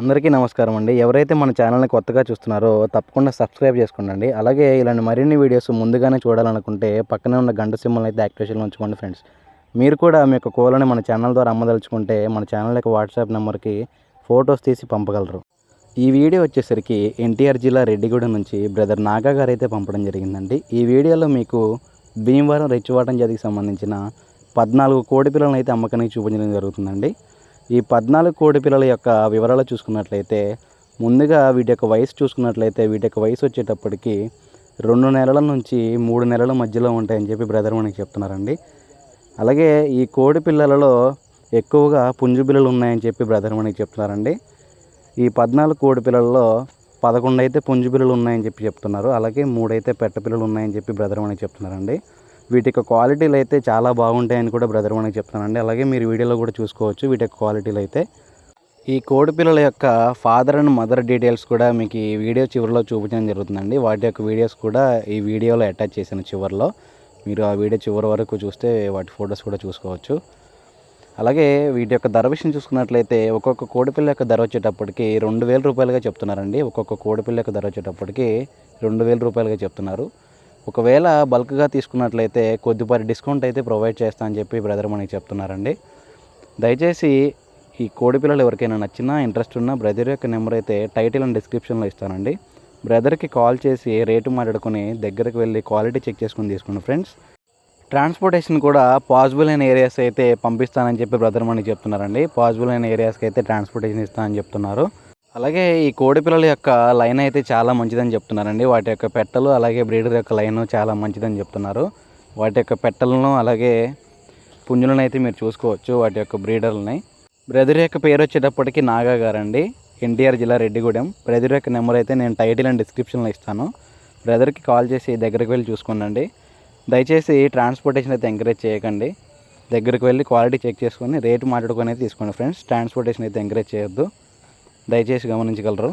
అందరికీ నమస్కారం అండి. ఎవరైతే మన ఛానల్ని కొత్తగా చూస్తున్నారో తప్పకుండా సబ్స్క్రైబ్ చేసుకోండి అలాగే ఇలాంటి మరిన్ని వీడియోస్ ముందుగానే చూడాలనుకుంటే పక్కనే ఉన్న గంట సింబల్ అయితే యాక్టివేషన్లో ఉంచుకోండి ఫ్రెండ్స్. మీరు కూడా మీ యొక్క కోళ్ళని మన ఛానల్ ద్వారా అమ్మదలుచుకుంటే మన ఛానల్ యొక్క వాట్సాప్ నెంబర్కి ఫొటోస్ తీసి పంపగలరు. ఈ వీడియో వచ్చేసరికి ఎన్టీఆర్ జిల్లా రెడ్డిగూడెం నుంచి బ్రదర్ నాగా గారు అయితే పంపడం జరిగిందండి. ఈ వీడియోలో మీకు భీమవరం రెచ్చివాటం జాతికి సంబంధించిన పద్నాలుగు కోడి పిల్లలను అయితే అమ్మకానికి చూపించడం జరుగుతుందండి. ఈ పద్నాలుగు కోడి పిల్లల యొక్క వివరాలు చూసుకున్నట్లయితే ముందుగా వీటి యొక్క వయసు చూసుకున్నట్లయితే వీటి యొక్క వయసు వచ్చేటప్పటికి రెండు నెలల నుంచి మూడు నెలల మధ్యలో ఉంటాయని చెప్పి బ్రదర్ మనకి చెప్తున్నారండి. అలాగే ఈ కోడి పిల్లలలో ఎక్కువగా పుంజు పిల్లలు ఉన్నాయని చెప్పి బ్రదర్ మనకి చెప్తున్నారండి. ఈ పద్నాలుగు కోడి పిల్లలలో పదకొండు అయితే పుంజు పిల్లలు ఉన్నాయని చెప్పి చెప్తున్నారు. అలాగే మూడైతే పెట్ట పిల్లలు ఉన్నాయని చెప్పి బ్రదర్ మనకి చెప్తున్నారండి. వీటి యొక్క క్వాలిటీలు అయితే చాలా బాగుంటాయని కూడా బ్రదర్ మనకి చెప్తానండి. అలాగే మీరు వీడియోలో కూడా చూసుకోవచ్చు వీటి యొక్క క్వాలిటీలు అయితే. ఈ కోడి పిల్లల యొక్క ఫాదర్ అండ్ మదర్ డీటెయిల్స్ కూడా మీకు ఈ వీడియో చివరిలో చూపించడం జరుగుతుందండి. వాటి యొక్క వీడియోస్ కూడా ఈ వీడియోలో అటాచ్ చేసిన చివరిలో మీరు ఆ వీడియో చివరి వరకు చూస్తే వాటి ఫొటోస్ కూడా చూసుకోవచ్చు. అలాగే వీటి యొక్క ధర విషయం చూసుకున్నట్లయితే ఒక్కొక్క కోడిపిల్ల యొక్క ధర వచ్చేటప్పటికి రెండు వేల రూపాయలుగా చెప్తున్నారండి. ఒక్కొక్క కోడిపిల్ల యొక్క ధర వచ్చేటప్పటికి రెండు వేల రూపాయలుగా చెప్తున్నారు. ఒకవేళ బల్క్గా తీసుకున్నట్లయితే కొద్దిపాటి డిస్కౌంట్ అయితే ప్రొవైడ్ చేస్తా అని చెప్పి బ్రదర్ మనకి చెప్తున్నారండి. దయచేసి ఈ కోడి పిల్లలు ఎవరికైనా నచ్చినా ఇంట్రెస్ట్ ఉన్నా బ్రదర్ యొక్క నెంబర్ అయితే టైటిల్ అండ్ డిస్క్రిప్షన్లో ఇస్తానండి. బ్రదర్కి కాల్ చేసి రేటు మాట్లాడుకొని దగ్గరకు వెళ్ళి క్వాలిటీ చెక్ చేసుకుని తీసుకోండి ఫ్రెండ్స్ ట్రాన్స్పోర్టేషన్ కూడా పాసిబుల్ అయిన ఏరియాస్ అయితే పంపిస్తానని చెప్పి బ్రదర్ మనకి చెప్తున్నారండి. పాసిబుల్ అయిన ఏరియాస్కి అయితే ట్రాన్స్పోర్టేషన్ ఇస్తానని చెప్తున్నారు. అలాగే ఈ కోడి పిల్లల యొక్క లైన్ అయితే చాలా మంచిదని చెప్తున్నారండి. వాటి యొక్క పెట్టలు అలాగే బ్రీడర్ యొక్క లైన్ చాలా మంచిదని చెప్తున్నారు. వాటి యొక్క పెట్టలను అలాగే పుంజులను అయితే మీరు చూసుకోవచ్చు వాటి యొక్క బ్రీడర్లని. బ్రదర్ యొక్క పేరు వచ్చేటప్పటికి నాగా గారండి. ఎన్టీఆర్ జిల్లా రెడ్డిగూడెం. బ్రదర్ యొక్క నెంబర్ అయితే నేను టైటిల్ అండ్ డిస్క్రిప్షన్లో ఇస్తాను. బ్రదర్కి కాల్ చేసి దగ్గరికి వెళ్ళి చూసుకోండి దయచేసి ట్రాన్స్పోర్టేషన్ అయితే ఎంకరేజ్ చేయకండి. దగ్గరికి వెళ్ళి క్వాలిటీ చెక్ చేసుకొని రేటు మాట్లాడుకొని అయితే తీసుకోండి ఫ్రెండ్స్. ట్రాన్స్పోర్టేషన్ అయితే ఎంకరేజ్ చేయొద్దు. దయచేసి గమనించగలరు.